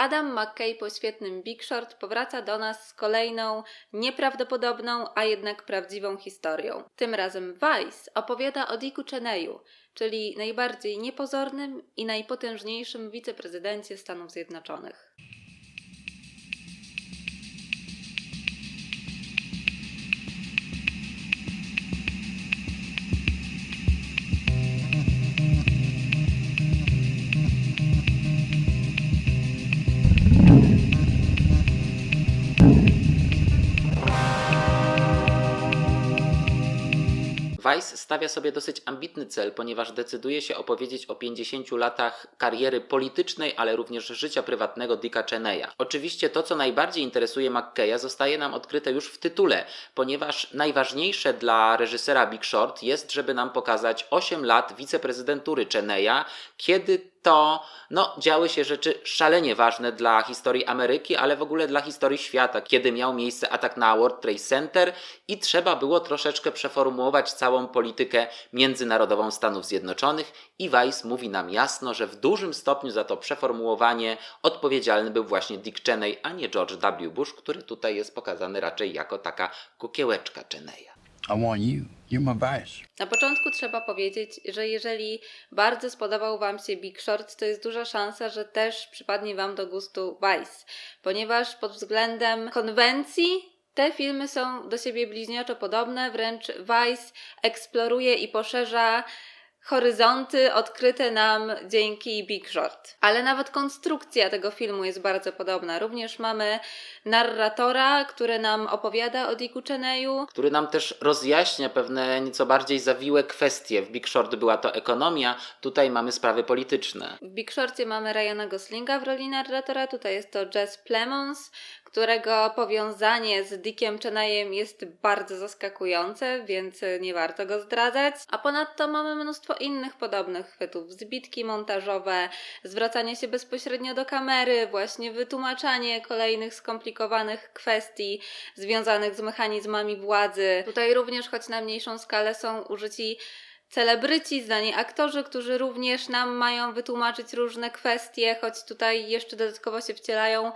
Adam McKay po świetnym Big Short powraca do nas z kolejną nieprawdopodobną, a jednak prawdziwą historią. Tym razem Vice opowiada o Dicku Cheneyu, czyli najbardziej niepozornym i najpotężniejszym wiceprezydencie Stanów Zjednoczonych. Vice stawia sobie dosyć ambitny cel, ponieważ decyduje się opowiedzieć o 50 latach kariery politycznej, ale również życia prywatnego Dicka Cheneya. Oczywiście to, co najbardziej interesuje McKeya, zostaje nam odkryte już w tytule, ponieważ najważniejsze dla reżysera Big Short jest, żeby nam pokazać 8 lat wiceprezydentury Cheneya, kiedy to no, działy się rzeczy szalenie ważne dla historii Ameryki, ale w ogóle dla historii świata, kiedy miał miejsce atak na World Trade Center i trzeba było troszeczkę przeformułować całą politykę międzynarodową Stanów Zjednoczonych i Vice mówi nam jasno, że w dużym stopniu za to przeformułowanie odpowiedzialny był właśnie Dick Cheney, a nie George W. Bush, który tutaj jest pokazany raczej jako taka kukiełeczka Cheneya. I want you. You're my vice. Na początku trzeba powiedzieć, że jeżeli bardzo spodobał Wam się Big Short, to jest duża szansa, że też przypadnie Wam do gustu Vice, ponieważ pod względem konwencji te filmy są do siebie bliźniaczo podobne, wręcz Vice eksploruje i poszerza horyzonty odkryte nam dzięki Big Short. Ale nawet konstrukcja tego filmu jest bardzo podobna. Również mamy narratora, który nam opowiada o Dicku Cheneyu, który nam też rozjaśnia pewne nieco bardziej zawiłe kwestie. W Big Short była to ekonomia, tutaj mamy sprawy polityczne. W Big Shorcie mamy Ryana Goslinga w roli narratora, tutaj jest to Jess Plemons, którego powiązanie z Dickiem Cheneyem jest bardzo zaskakujące, więc nie warto go zdradzać. A ponadto mamy mnóstwo innych podobnych chwytów, zbitki montażowe, zwracanie się bezpośrednio do kamery, właśnie wytłumaczanie kolejnych skomplikowanych kwestii związanych z mechanizmami władzy. Tutaj również, choć na mniejszą skalę, są użyci celebryci, znani aktorzy, którzy również nam mają wytłumaczyć różne kwestie, choć tutaj jeszcze dodatkowo się wcielają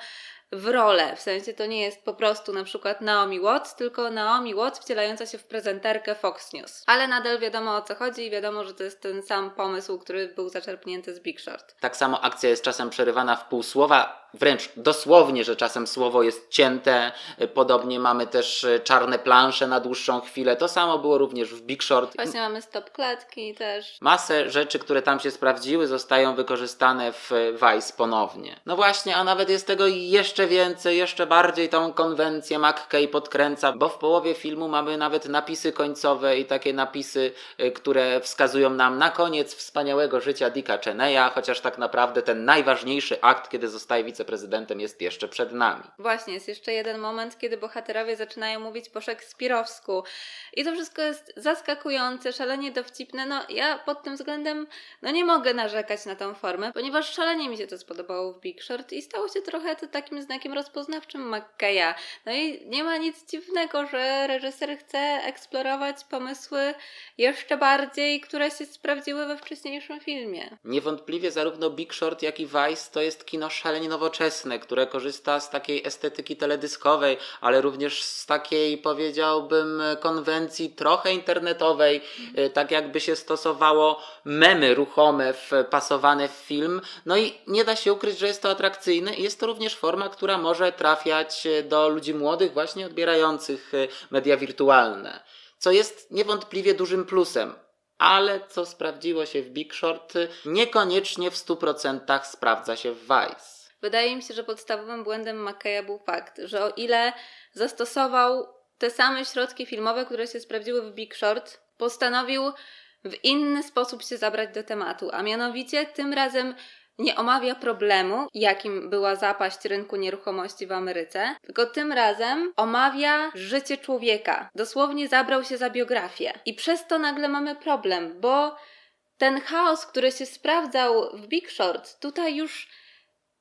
w rolę. W sensie to nie jest po prostu na przykład Naomi Watts, tylko Naomi Watts wcielająca się w prezenterkę Fox News. Ale nadal wiadomo o co chodzi i wiadomo, że to jest ten sam pomysł, który był zaczerpnięty z Big Short. Tak samo akcja jest czasem przerywana w pół słowa, wręcz dosłownie, że czasem słowo jest cięte. Podobnie mamy też e, czarne plansze na dłuższą chwilę. To samo było również w Big Short. Właśnie mamy stop klatki też. Masę rzeczy, które tam się sprawdziły, zostają wykorzystane w Vice ponownie. No właśnie, a nawet jest tego jeszcze więcej, jeszcze bardziej tą konwencję McKay podkręca, bo w połowie filmu mamy nawet napisy końcowe i takie napisy, y, które wskazują nam na koniec wspaniałego życia Dicka Cheneya, chociaż tak naprawdę ten najważniejszy akt, kiedy zostaje wiceprezydentem, jest jeszcze przed nami. Właśnie, jest jeszcze jeden moment, kiedy bohaterowie zaczynają mówić po szekspirowsku. I to wszystko jest zaskakujące, szalenie dowcipne. No, ja pod tym względem no nie mogę narzekać na tą formę, ponieważ szalenie mi się to spodobało w Big Short i stało się trochę to takim znakiem rozpoznawczym McKeya. No i nie ma nic dziwnego, że reżyser chce eksplorować pomysły jeszcze bardziej, które się sprawdziły we wcześniejszym filmie. Niewątpliwie zarówno Big Short, jak i Vice to jest kino szalenie nowoczesne, które korzysta z takiej estetyki teledyskowej, ale również z takiej, powiedziałbym, konwencji trochę internetowej, y, tak jakby się stosowało memy ruchome wpasowane w film. No i nie da się ukryć, że jest to atrakcyjne i jest to również forma, która może trafiać y, do ludzi młodych, właśnie odbierających y, media wirtualne, co jest niewątpliwie dużym plusem ale co sprawdziło się w Big Short, niekoniecznie w 100% sprawdza się w Vice. Wydaje mi się, że podstawowym błędem McKeya był fakt, że o ile zastosował te same środki filmowe, które się sprawdziły w Big Short, postanowił w inny sposób się zabrać do tematu, a mianowicie tym razem nie omawia problemu, jakim była zapaść rynku nieruchomości w Ameryce, tylko tym razem omawia życie człowieka. Dosłownie zabrał się za biografię. I przez to nagle mamy problem, bo ten chaos, który się sprawdzał w Big Short, tutaj już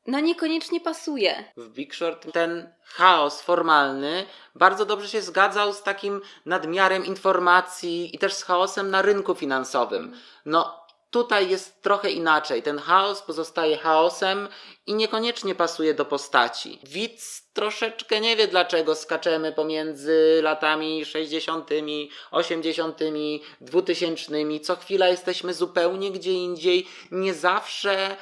no niekoniecznie pasuje. W Big Short ten chaos formalny bardzo dobrze się zgadzał z takim nadmiarem informacji i też z chaosem na rynku finansowym. No, Tutaj jest trochę inaczej. Ten chaos pozostaje chaosem i niekoniecznie pasuje do postaci. Widz troszeczkę nie wie, dlaczego skaczemy pomiędzy latami 60., 80., 2000. Co chwila jesteśmy zupełnie gdzie indziej. Nie zawsze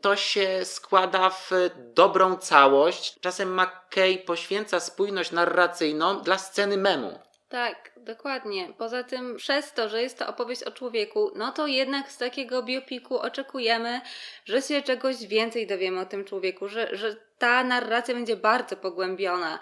to się składa w dobrą całość. Czasem McKay poświęca spójność narracyjną dla sceny memu. Tak, dokładnie. Poza tym, przez to, że jest to opowieść o człowieku, no to jednak z takiego biopiku oczekujemy, że się czegoś więcej dowiemy o tym człowieku, że, że ta narracja będzie bardzo pogłębiona.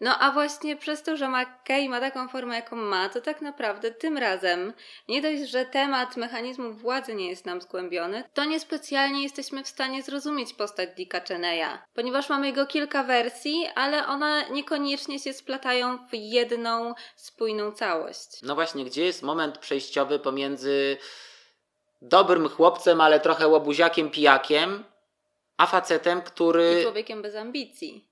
No a właśnie przez to, że McKay ma taką formę, jaką ma, to tak naprawdę tym razem nie dość, że temat mechanizmów władzy nie jest nam zgłębiony, to niespecjalnie jesteśmy w stanie zrozumieć postać Dicka Cheneya, ponieważ mamy jego kilka wersji, ale one niekoniecznie się splatają w jedną spójną całość. No właśnie, gdzie jest moment przejściowy pomiędzy dobrym chłopcem, ale trochę łobuziakiem, pijakiem, a facetem, I który. człowiekiem bez ambicji.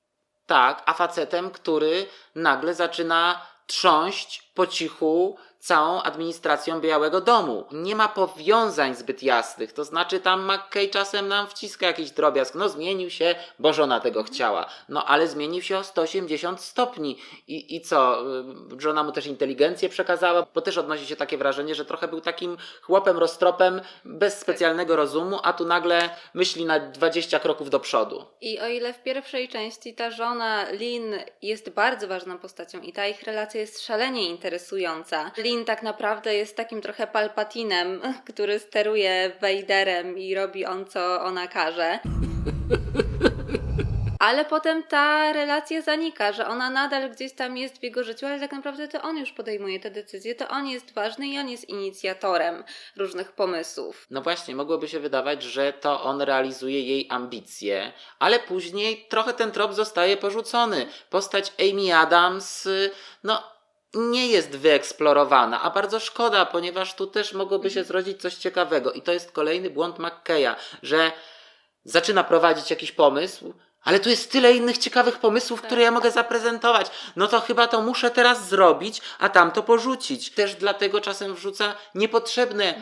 Tak, a facetem, który nagle zaczyna trząść po cichu całą administracją Białego Domu. Nie ma powiązań zbyt jasnych, to znaczy tam McKay czasem nam wciska jakiś drobiazg. No zmienił się, bo żona tego chciała. No ale zmienił się o 180 stopni. I, i co, y, żona mu też inteligencję przekazała, bo też odnosi się takie wrażenie, że trochę był takim chłopem roztropem, bez specjalnego rozumu, a tu nagle myśli na 20 kroków do przodu. I o ile w pierwszej części ta żona Lin jest bardzo ważną postacią i ta ich relacja jest szalenie interesująca, Lin tak naprawdę jest takim trochę palpatinem, który steruje Vaderem i robi on co ona każe. Ale potem ta relacja zanika, że ona nadal gdzieś tam jest w jego życiu, ale tak naprawdę to on już podejmuje te decyzje, to on jest ważny i on jest inicjatorem różnych pomysłów. No właśnie, mogłoby się wydawać, że to on realizuje jej ambicje, ale później trochę ten trop zostaje porzucony. Postać Amy Adams, y, no, nie jest wyeksplorowana, a bardzo szkoda, ponieważ tu też mogłoby się zrodzić coś ciekawego. I to jest kolejny błąd McKeya, że zaczyna prowadzić jakiś pomysł, ale tu jest tyle innych ciekawych pomysłów, które ja mogę zaprezentować. No to chyba to muszę teraz zrobić, a tamto porzucić. Też dlatego czasem wrzuca niepotrzebne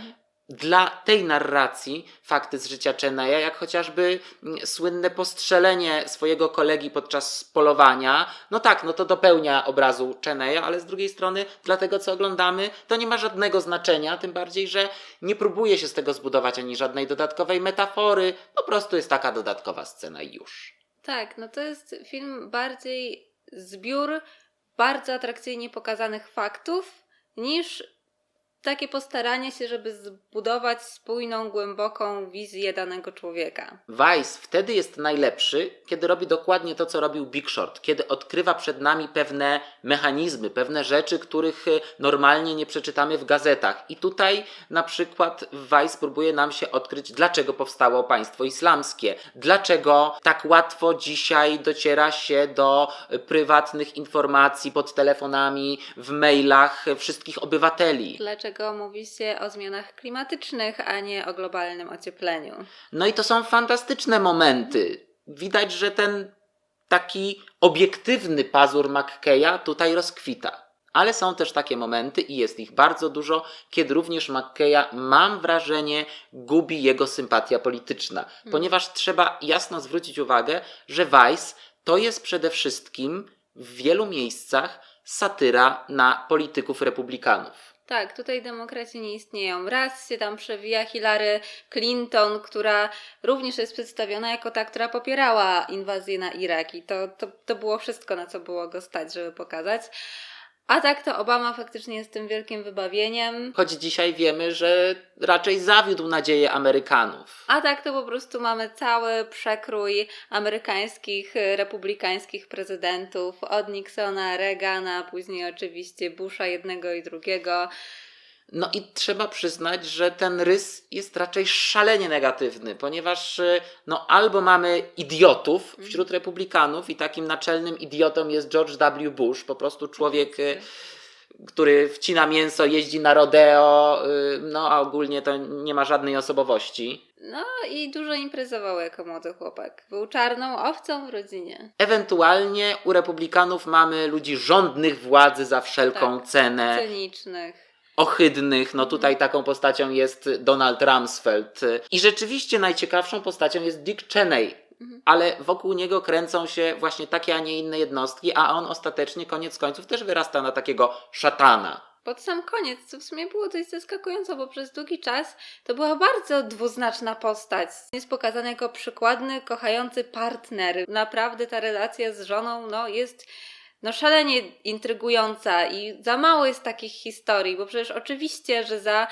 dla tej narracji fakty z życia Cheneya, jak chociażby mm, słynne postrzelenie swojego kolegi podczas polowania. No tak, no to dopełnia obrazu Cheneya, ale z drugiej strony dla tego, co oglądamy, to nie ma żadnego znaczenia, tym bardziej, że nie próbuje się z tego zbudować ani żadnej dodatkowej metafory, po prostu jest taka dodatkowa scena i już. Tak, no to jest film bardziej zbiór bardzo atrakcyjnie pokazanych faktów niż takie postaranie się, żeby zbudować spójną, głęboką wizję danego człowieka. Vice wtedy jest najlepszy, kiedy robi dokładnie to, co robił Big Short, kiedy odkrywa przed nami pewne mechanizmy, pewne rzeczy, których e, normalnie nie przeczytamy w gazetach. I tutaj na przykład Vice próbuje nam się odkryć, dlaczego powstało państwo islamskie, dlaczego tak łatwo dzisiaj dociera się do prywatnych informacji pod telefonami, w mailach wszystkich obywateli. Dlaczego mówi się o zmianach klimatycznych, a nie o globalnym ociepleniu? No i to są fantastyczne momenty. Widać, że ten taki obiektywny pazur McKeya tutaj rozkwita. Ale są też takie momenty, i jest ich bardzo dużo, kiedy również McKeya, mam wrażenie, gubi jego sympatia polityczna. Ponieważ trzeba jasno zwrócić uwagę, że Vice to jest przede wszystkim w wielu miejscach satyra na polityków republikanów. Tak, tutaj demokraci nie istnieją. Raz się tam przewija Hillary Clinton, która również jest przedstawiona jako ta, która popierała inwazję na Irak i to, to, to było wszystko, na co było go stać, żeby pokazać. A tak to Obama faktycznie jest tym wielkim wybawieniem. Choć dzisiaj wiemy, że raczej zawiódł nadzieję Amerykanów. A tak to po prostu mamy cały przekrój amerykańskich, republikańskich prezydentów, od Nixona, Reagana, później oczywiście Busha jednego i drugiego. No i trzeba przyznać, że ten rys jest raczej szalenie negatywny, ponieważ y, no, albo mamy idiotów wśród republikanów i takim naczelnym idiotą jest George W. Bush, po prostu człowiek, y, który wcina mięso, jeździ na rodeo, y, no a ogólnie to nie ma żadnej osobowości. No i dużo imprezował jako młody chłopak. Był czarną owcą w rodzinie. Ewentualnie u republikanów mamy ludzi żądnych władzy za wszelką Tak. cenę. Cynicznych. Ohydnych. No tutaj taką postacią jest Donald Rumsfeld. I rzeczywiście najciekawszą postacią jest Dick Cheney. Mhm. Ale wokół niego kręcą się właśnie takie, a nie inne jednostki, a on ostatecznie, koniec końców, też wyrasta na takiego szatana. Pod sam koniec, co w sumie było dość zaskakujące, bo przez długi czas to była bardzo dwuznaczna postać. Jest pokazany jako przykładny, kochający partner. Naprawdę ta relacja z żoną no, jest no, szalenie intrygująca i za mało jest takich historii, bo przecież oczywiście, że za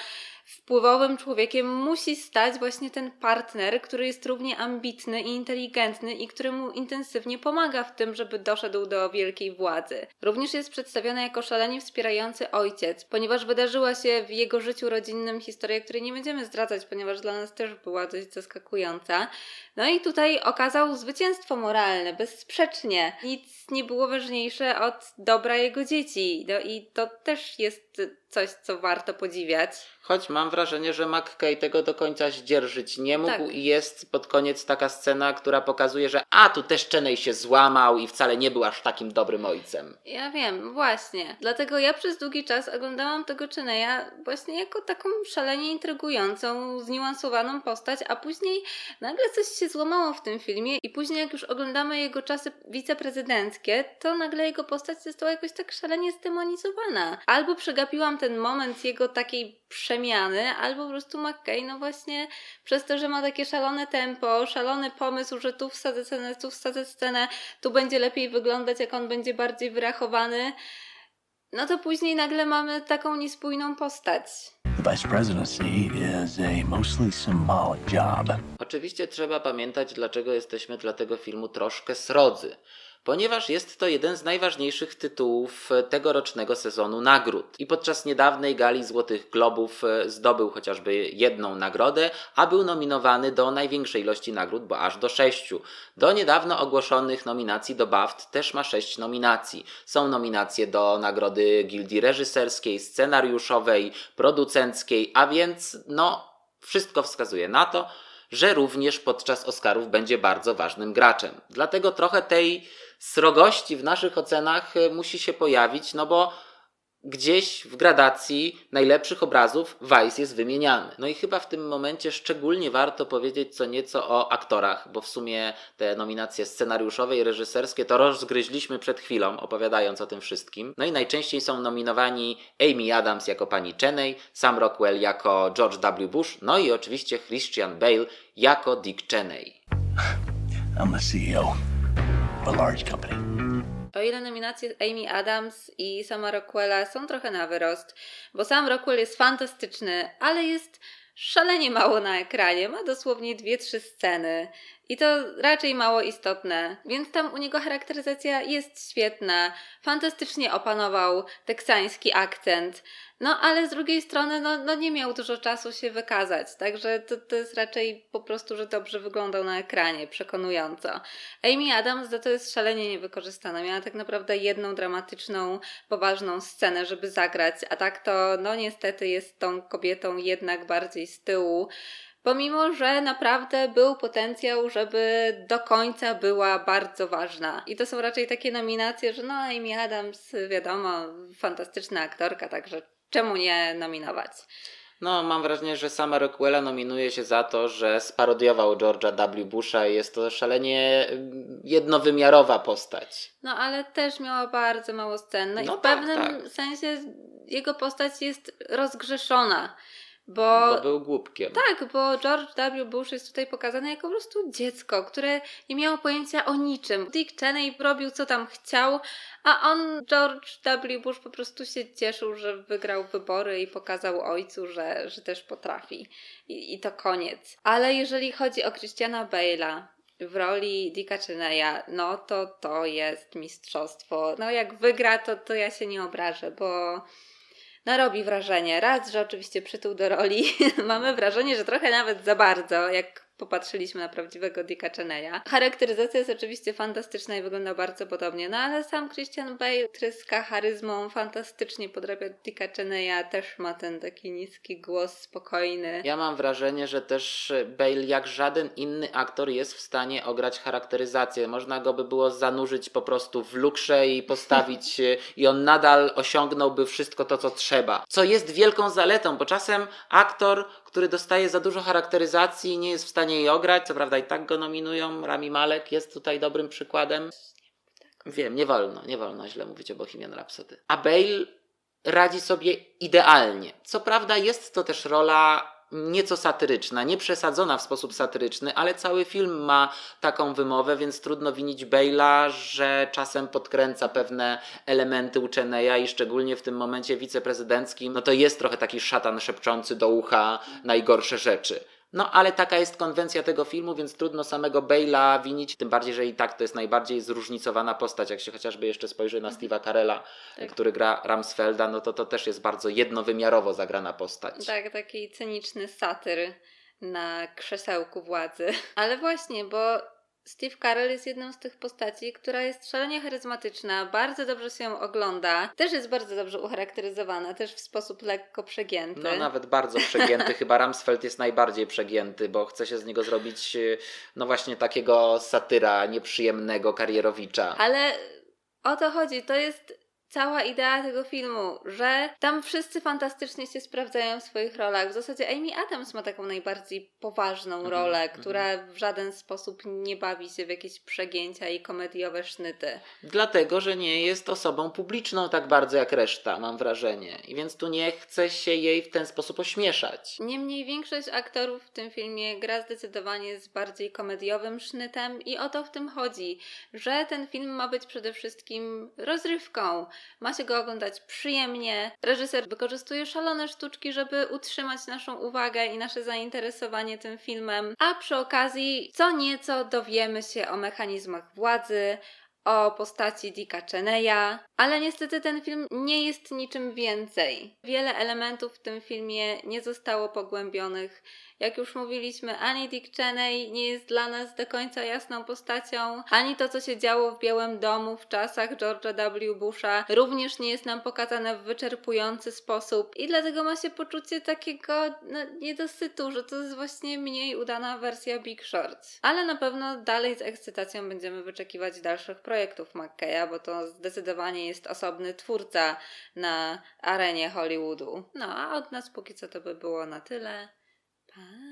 wpływowym człowiekiem musi stać właśnie ten partner, który jest równie ambitny i inteligentny i który mu intensywnie pomaga w tym, żeby doszedł do wielkiej władzy. Również jest przedstawiony jako szalenie wspierający ojciec, ponieważ wydarzyła się w jego życiu rodzinnym historia, której nie będziemy zdradzać, ponieważ dla nas też była dość zaskakująca. No i tutaj okazał zwycięstwo moralne, bezsprzecznie. Nic nie było ważniejsze od dobra jego dzieci. No i to też jest coś, co warto podziwiać. Choć mam wrażenie, że McKay tego do końca zdzierżyć nie mógł Tak. i jest pod koniec taka scena, która pokazuje, że a, tu też Cheney się złamał i wcale nie był aż takim dobrym ojcem. Ja wiem, właśnie. Dlatego ja przez długi czas oglądałam tego Cheneya właśnie jako taką szalenie intrygującą, zniuansowaną postać, a później nagle coś się złamało w tym filmie i później jak już oglądamy jego czasy wiceprezydenckie, to nagle jego postać została jakoś tak szalenie zdemonizowana. Albo przegapiłam ten moment jego takiej przemiany, albo po prostu McKay, no właśnie przez to, że ma takie szalone tempo, szalony pomysł, że tu wsadzę scenę, tu wsadzę scenę, tu będzie lepiej wyglądać, jak on będzie bardziej wyrachowany, no to później nagle mamy taką niespójną postać. The vice presidency is a mostly symbolic job. Oczywiście trzeba pamiętać, dlaczego jesteśmy dla tego filmu troszkę srodzy. Ponieważ jest to jeden z najważniejszych tytułów e, tegorocznego sezonu nagród. I podczas niedawnej gali Złotych Globów e, zdobył chociażby jedną nagrodę, a był nominowany do największej ilości nagród, bo aż do sześciu. Do niedawno ogłoszonych nominacji do BAFT też ma sześć nominacji. Są nominacje do nagrody Gildii Reżyserskiej, Scenariuszowej, Producenckiej, a więc no, wszystko wskazuje na to, że również podczas Oscarów będzie bardzo ważnym graczem. Dlatego trochę tej srogości w naszych ocenach e, musi się pojawić, no bo gdzieś w gradacji najlepszych obrazów Vice jest wymieniany. No i chyba w tym momencie szczególnie warto powiedzieć co nieco o aktorach, bo w sumie te nominacje scenariuszowe i reżyserskie to rozgryźliśmy przed chwilą, opowiadając o tym wszystkim. No i najczęściej są nominowani Amy Adams jako pani Cheney, Sam Rockwell jako George W. Bush, no i oczywiście Christian Bale jako Dick Cheney. I'm the CEO a large company. O ile nominacje Amy Adams i sama Rockwella są trochę na wyrost, bo sam Rockwell jest fantastyczny, ale jest szalenie mało na ekranie, ma dosłownie dwie, trzy sceny. I to raczej mało istotne, więc tam u niego charakteryzacja jest świetna, fantastycznie opanował teksański akcent, no ale z drugiej strony no, no nie miał dużo czasu się wykazać, także to, to jest raczej po prostu, że dobrze wyglądał na ekranie, przekonująco. Amy Adams za to jest szalenie niewykorzystana. Miała tak naprawdę jedną dramatyczną, poważną scenę, żeby zagrać, a tak to, no niestety, jest tą kobietą jednak bardziej z tyłu. Pomimo, że naprawdę był potencjał, żeby do końca była bardzo ważna. I to są raczej takie nominacje, że no Amy Adams, wiadomo, fantastyczna aktorka, także czemu nie nominować? No, mam wrażenie, że sama Rockwella nominuje się za to, że sparodiował George'a W. Busha i jest to szalenie mm, jednowymiarowa postać. No ale też miała bardzo mało scen. No, i No w tak, pewnym tak. sensie jego postać jest rozgrzeszona. Bo, Bo był głupkiem. tak, bo George W. Bush jest tutaj pokazany jako po prostu dziecko, które nie miało pojęcia o niczym. Dick Cheney robił co tam chciał, a on, George W. Bush, po prostu się cieszył, że wygrał wybory i pokazał ojcu, że, że też potrafi. I, I to koniec. Ale jeżeli chodzi o Christiana Bale'a, w roli Dicka Cheneya, no to to jest mistrzostwo. No jak wygra, to, to ja się nie obrażę, bo no robi wrażenie. Raz, że oczywiście przytuł do roli. Mamy wrażenie, że trochę nawet za bardzo, jak popatrzyliśmy na prawdziwego Dicka Cheneya. Charakteryzacja jest oczywiście fantastyczna i wygląda bardzo podobnie, no ale sam Christian Bale tryska charyzmą, fantastycznie podrabia Dicka Cheneya, też ma ten taki niski głos, spokojny. Ja mam wrażenie, że też Bale, jak żaden inny aktor, jest w stanie ograć charakteryzację. Można go by było zanurzyć po prostu w lukrze i postawić, i on nadal osiągnąłby wszystko to, co trzeba. Co jest wielką zaletą, bo czasem aktor, który dostaje za dużo charakteryzacji, nie jest w stanie jej ograć. Co prawda, i tak go nominują. Rami Malek jest tutaj dobrym przykładem. Wiem, nie wolno, nie wolno źle mówić o Bohemian Rhapsody. A Bale radzi sobie idealnie. Co prawda jest to też rola nieco satyryczna, nie przesadzona w sposób satyryczny, ale cały film ma taką wymowę, więc trudno winić Bale'a, że czasem podkręca pewne elementy uczeneja i szczególnie w tym momencie wiceprezydenckim, no to jest trochę taki szatan szepczący do ucha najgorsze rzeczy. No ale taka jest konwencja tego filmu, więc trudno samego Bale'a winić, tym bardziej, że i tak to jest najbardziej zróżnicowana postać. Jak się chociażby jeszcze spojrzy na Steve'a Carella, Tak. który gra Ramsfelda, no to to też jest bardzo jednowymiarowo zagrana postać. Tak, taki cyniczny satyr na krzesełku władzy. Ale właśnie, bo Steve Carell jest jedną z tych postaci, która jest szalenie charyzmatyczna, bardzo dobrze się ją ogląda, też jest bardzo dobrze ucharakteryzowana, też w sposób lekko przegięty. No nawet bardzo przegięty, chyba Ramsfeld jest najbardziej przegięty, bo chce się z niego zrobić y, no właśnie takiego satyra nieprzyjemnego, karierowicza. Ale o to chodzi, to jest cała idea tego filmu, że tam wszyscy fantastycznie się sprawdzają w swoich rolach. W zasadzie Amy Adams ma taką najbardziej poważną Mhm, rolę, mhm. która w żaden sposób nie bawi się w jakieś przegięcia i komediowe sznyty. Dlatego, że nie jest osobą publiczną tak bardzo jak reszta, mam wrażenie. I więc tu nie chce się jej w ten sposób ośmieszać. Niemniej większość aktorów w tym filmie gra zdecydowanie z bardziej komediowym sznytem i o to w tym chodzi, że ten film ma być przede wszystkim rozrywką. Ma się go oglądać przyjemnie. Reżyser wykorzystuje szalone sztuczki, żeby utrzymać naszą uwagę i nasze zainteresowanie tym filmem, a przy okazji co nieco dowiemy się o mechanizmach władzy, o postaci Dicka Cheneya, ale niestety ten film nie jest niczym więcej. Wiele elementów w tym filmie nie zostało pogłębionych. Jak już mówiliśmy, ani Dick Cheney nie jest dla nas do końca jasną postacią, ani to, co się działo w Białym Domu w czasach George'a W. Busha, również nie jest nam pokazane w wyczerpujący sposób i dlatego ma się poczucie takiego no, niedosytu, że to jest właśnie mniej udana wersja Big Short. Ale na pewno dalej z ekscytacją będziemy wyczekiwać dalszych projektów McKeya, bo to zdecydowanie jest osobny twórca na arenie Hollywoodu. No a od nas póki co to by było na tyle. Pa!